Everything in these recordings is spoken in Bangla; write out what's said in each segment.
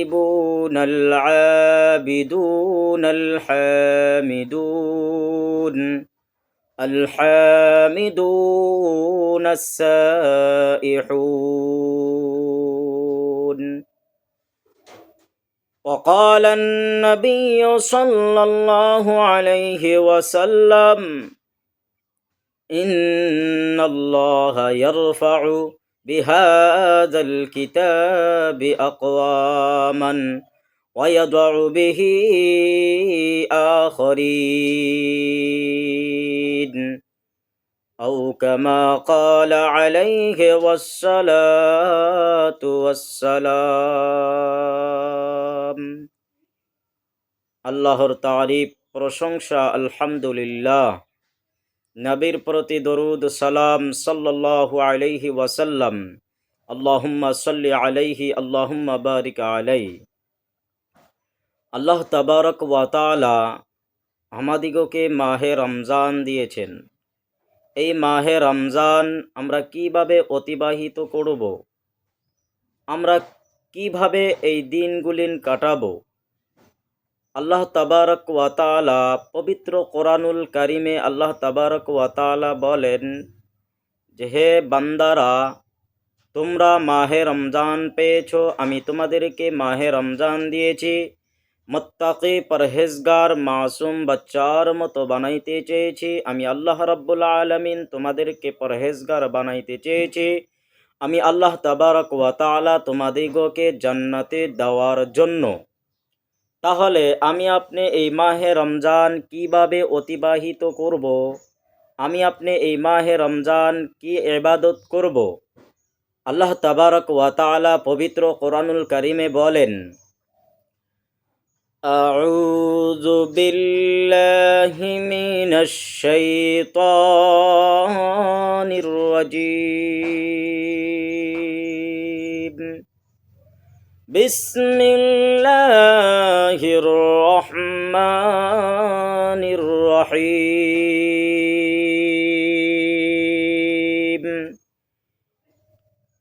التائبون العابدون الحامدون الحامدون السائحون وقال النبي صلى الله عليه وسلم إن الله يرفع بهذا الكتاب أقواما ويضع به آخرين أو كما قال عليه والصلاة والسلام আল্লাহর তারিফ প্রশংসা আলহামদুলিল্লাহ নবীর প্রতি দরুদ সালাম সাল্লাল্লাহু আলাইহি ওয়াসাল্লাম। আল্লাহুম্মা সাল্লি আলাইহি, আল্লাহুম্মা বারিক আলাই। আল্লাহ তাবারক ওয়া তাআলা আমাদিগকে মাহে রমজান দিয়েছেন। এই মাহে রমজান আমরা কীভাবে অতিবাহিত করব? আমরা কীভাবে এই দিনগুলিন কাটাবো? আল্লাহ তাবারক ওয়াতালা পবিত্র কোরআনুল কারিমে আল্লাহ তাবারক ওয়াতালা বলেন যে, হে বান্দারা, তোমরা মাহে রমজান পেয়েছ, আমি তোমাদেরকে মাহে রমজান দিয়েছি। মোত্তাকি পরহেজগার, মাসুম বাচ্চার মতো বানাইতে চেয়েছি। আমি আল্লাহ রব্বুল আলমিন তোমাদেরকে পরহেজগার বানাইতে চেয়েছি। আমি আল্লাহ তাবারক ওয়াতালা তোমাদিগকে জান্নাতে দেওয়ার জন্য তাহলে আমি আপনি এই মাহে রমজান কিভাবে অতিবাহিত করব আমি আপনি এই মাহে রমজান কি এবাদত করব আল্লাহ তাবারক ওয়াতালা পবিত্র কোরআনুল করিমে বলেন أعوذ بالله من الشيطان الرجيم بسم الله الرحمن الرحيم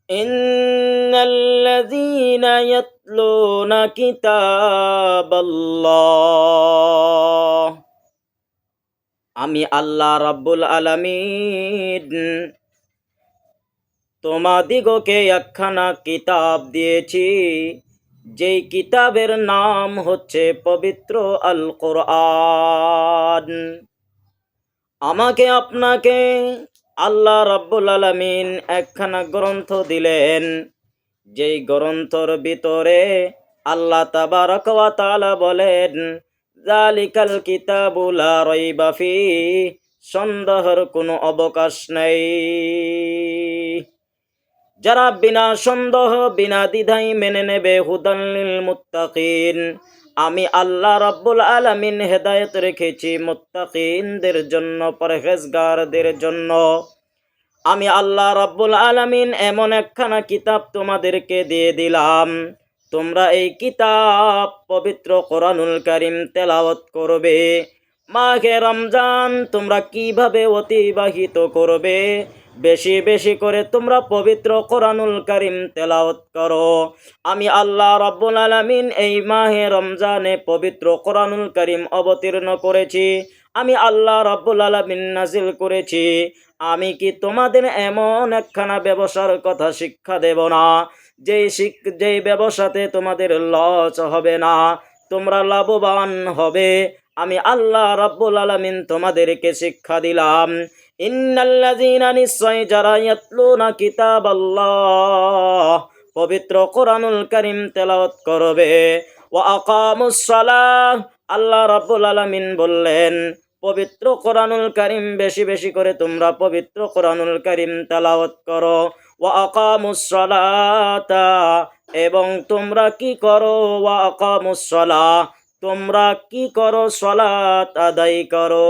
إن الذين يتلون كتاب الله আমি আল্লাহ রাব্বুল আলামিন তোমাদিগকে একখানা কিতাব দিয়েছি। যেই কিতাবের নাম হচ্ছে পবিত্র আল কোরআন আমাকে আপনাকে আল্লাহ রাব্বুল আলামিন একখানা গ্রন্থ দিলেন। যেই গ্রন্থর ভিতরে আল্লাহ তাবারক ওয়া তাআলা বলেন জালিকাল কিতাবুলা রাইবা ফি, সন্দেহের কোনো অবকাশ নেই। যারা বিনা সন্দেহ, বিনা দ্বিধাই মেনে নেবে হুদাল্লিল মুত্তাকিন। আমি আল্লাহ রাব্বুল আলামিন হেদায়েত রেখেছি মুত্তাকিনদের জন্য, পরহেজগারদের জন্য। আমি আল্লাহ রাব্বুল আলামিন এমন একখানা কিতাব তোমাদেরকে দিয়ে দিলাম। তোমরা এই কিতাব পবিত্র কোরআনুল কারিম তেলাওয়াত করবে। মাঘে রমজান তোমরা কীভাবে অতিবাহিত করবে? বেশি বেশি করে তোমরা পবিত্র কোরআনুল করিম তেলাওত করো। আমি আল্লাহ রাব্বুল আলামিন এই মাহে রমজানে পবিত্র কোরআনুল করিম অবতীর্ণ করেছি। আমি আল্লাহ রাব্বুল আলামিন নাজিল করেছি। আমি কি তোমাদের এমন একখানা ব্যবসার কথা শিক্ষা দেব না? যেই শিক, যেই ব্যবসাতে তোমাদের লস হবে না, তোমরা লাভবান হবে। আমি আল্লাহ রাব্বুল আলামিন তোমাদেরকে শিক্ষা দিলাম। ইন্নাল্লাযীনা নিশ্চয় যারা ইয়াতলুনা কিতাবাল্লাহ, পবিত্র কোরআনুল কারীম তেলাওয়াত করবে। ওয়া আকামুস সালাহ, আল্লাহ রাব্বুল আলামিন বললেন, পবিত্র কোরআনুল কারীম বেশি বেশি করে তোমরা পবিত্র কোরআনুল কারীম তেলাওয়াত করো। ওয়া আকামুসলাতা এবং তোমরা কি করো? ওয়া আকামুসলা তোমরা কি করো? সলাত আদায় করো।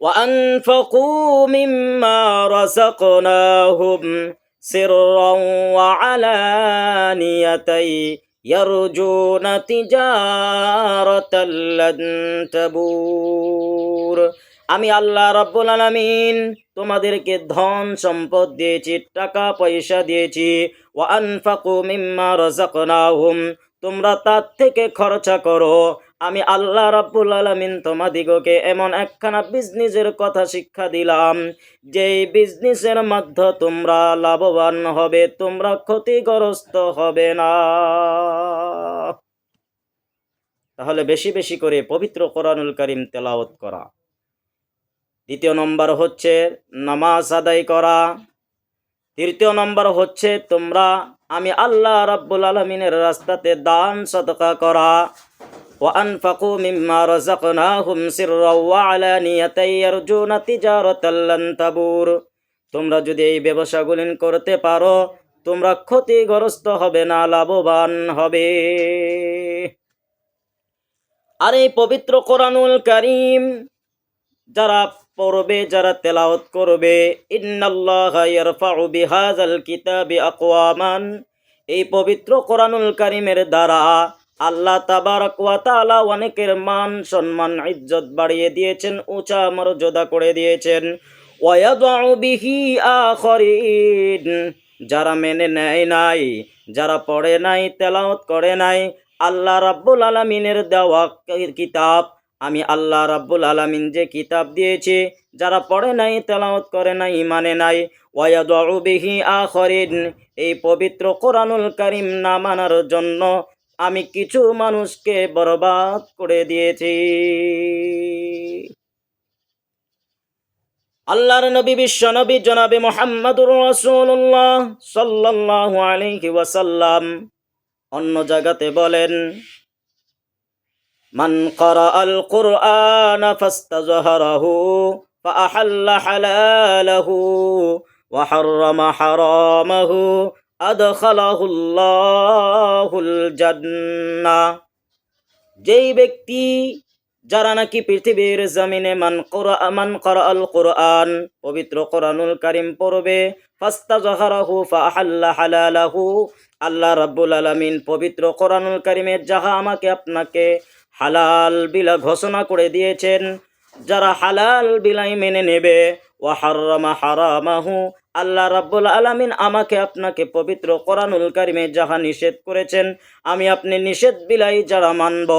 وأنفقوا مما رزقناهم سرا وعلانية يرجون تجارة لن تبور আমি আল্লাহ রাব্বুল আলামিন তোমাদেরকে ধন সম্পদ দিয়েছি টাকা পয়সা দিয়েছি ওয়া আনফাকু মিম্মা রাযাকনাহুম তোমরা তার থেকে খরচা করো আমি আল্লাহ রাব্বুল আলামিন তোমাদিগকে এমন একখানা বিজনেসের কথা শিক্ষা দিলাম, যেই বিজনেসের মাধ্যমে তোমরা লাভবান হবে, তোমরা ক্ষতিগ্রস্ত হবে না। তাহলে বেশি বেশি করে পবিত্র কোরআনুল করিম তেলাওয়াত করা। দ্বিতীয় নম্বর হচ্ছে নামাজ আদায় করা। তৃতীয় নম্বর হচ্ছে তোমরা, আমি আল্লাহ রাব্বুল আলমিনের রাস্তাতে দান সদকা করা। وأنفقوا مما رزقناهم سرا وعلانية يرجون تجارة لن تبور তোমরা যদি এই ব্যবসাগুলি করতে পারো তোমরা ক্ষতিগ্রস্ত হবে না লাভবান হবে আর এই পবিত্র কোরআনুল কারিম যারা পড়বে যারা তেলাওয়াত করবে ইন্নাল্লাহা ইয়ারফাউ বিহাযাল কিতাবি আকওয়ামান এই পবিত্র কোরআনুল কারিমের দ্বারা আল্লাহ তাবারক ওয়া অনেকের মান, সম্মান, ইজ্জত বাড়িয়ে দিয়েছেন, উঁচা মর্যাদা করে দিয়েছেন। যারা মেনে নেয় নাই, যারা পড়ে নাই, তেলাওয়াত করে নাই, আল্লাহ রাব্বুল আলামিনের দেওয়া কিতাব, আমি আল্লাহ রাব্বুল আলামিন যে কিতাব দিয়েছি, যারা পড়ে নাই, তেলাওয়াত করে নাই মানে নাই। বিহি আখরিন, এই পবিত্র কোরআনুল কারীম না মানার জন্য আমি কিছু মানুষকে বরবাদ করে দিয়েছি আল্লাহর নবী বিশ্ব নবী জনাবে মোহাম্মদুর রাসূলুল্লাহ সাল্লাল্লাহু আলাইহি ওয়াসাল্লাম অন্য জায়গাতে বলেন মান করা আল কুরআন ফাস্তাজহারাহু فأحل حلاله وحرم حرامه আদখালাহুল্লাহুল জান্নাহ যেই ব্যক্তি, যারা নাকি পৃথিবীর জমিনে মান মান আল কোরআন, পবিত্র কোরআনুল কারিম পড়বে ফাস্তা জহারাহু ফাহাল্লা হালালাহু, আল্লাহ রাব্বুল আলামিন পবিত্র কোরআনুল কারিমের যাহা আমাকে আপনাকে হালাল বিলা ঘোষণা করে দিয়েছেন, যারা হালাল বিলাই মেনে নেবে, ওয়া হাররামা হারামাহু আল্লাহ রাব্বুল আলামিন আমাকে আপনাকে পবিত্র কোরআনুল কারিমে যাহা নিষেধ করেছেন, আমি আপনি নিষেধ বিলাই যারা মানব।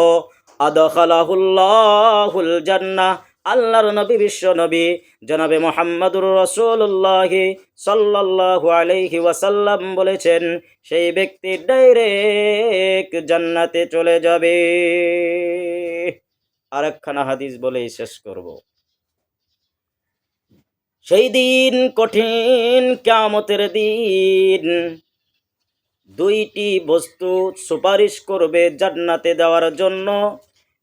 আদখালাহুল্লাহুল জান্নাহ, আল্লাহর নবী, বিশ্ব নবী, জনাবে মোহাম্মদুর রসুল্লাহ সাল্লাল্লাহু আলাইহি ওয়াসাল্লাম বলেছেন, সেই ব্যক্তি ডাইরেক্ট জান্নাতে চলে যাবে। আরেকখানা হাদিস বলেই শেষ করব। সেই দিন কঠিন কামতের দিন। দুইটি বস্তু সুপারিশ করবে জান্নাতে দেওয়ার জন্য।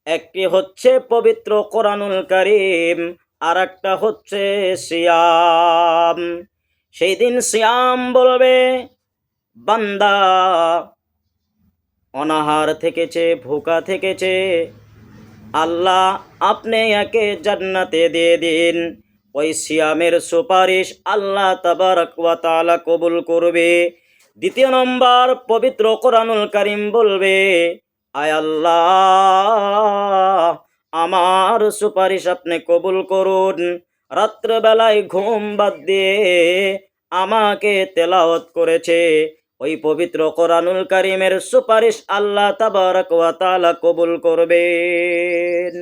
একটি হচ্ছে পবিত্র কোরআনুল কারিম আর একটা হচ্ছে সিয়াম। সেই দিন সিয়াম বলবে, বান্দা, অনাহার থেকেছে, ভুকা থেকেছে। আল্লাহ আপনি একে জান্নাতে দিয়ে দিন। ওই সিয়ামের সুপারিশ আল্লাহ ওয়া কবুল করবে। দ্বিতীয় নম্বর, পবিত্র কোরআনুল করিম বলবে, আয় আল্লাহ, আমার সুপারিশ আপনি কবুল করুন। রাত্রবেলায় ঘুম বাদ দিয়ে আমাকে তেলাওয়াত করেছে। ওই পবিত্র কোরআনুল করিমের সুপারিশ আল্লাহ তাবারক কবুল করবেন।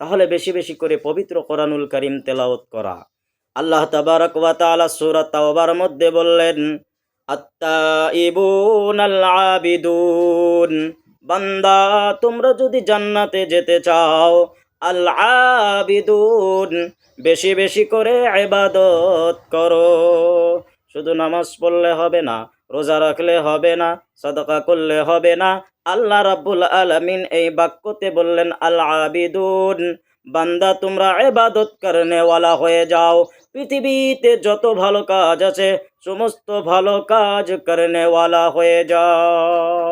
তাহলে বেশি বেশি করে পবিত্র কোরআনুল করিম তেলাওয়াত করা। আল্লাহ তাবারক ওয়া তাআলা সূরা তাওবার মধ্যে বললেন আত্তাইবুন আল আবিদুন। বান্দা, তোমরা যদি জান্নাতে যেতে চাও, আল আবিদুন, বেশি বেশি করে ইবাদত করো। শুধু নামাজ পড়লে হবে না রোজা রাখলে হবে না, সদকা করলে হবে না। আল্লাহ রাব্বুল আলমিন এই বাক্যতে বললেন, আল আবিদুন, বান্দা তোমরা এবাদত কারণেওয়ালা হয়ে যাও। পৃথিবীতে যত ভালো কাজ আছে, সমস্ত ভালো কাজ কারণেওয়ালা হয়ে যাও।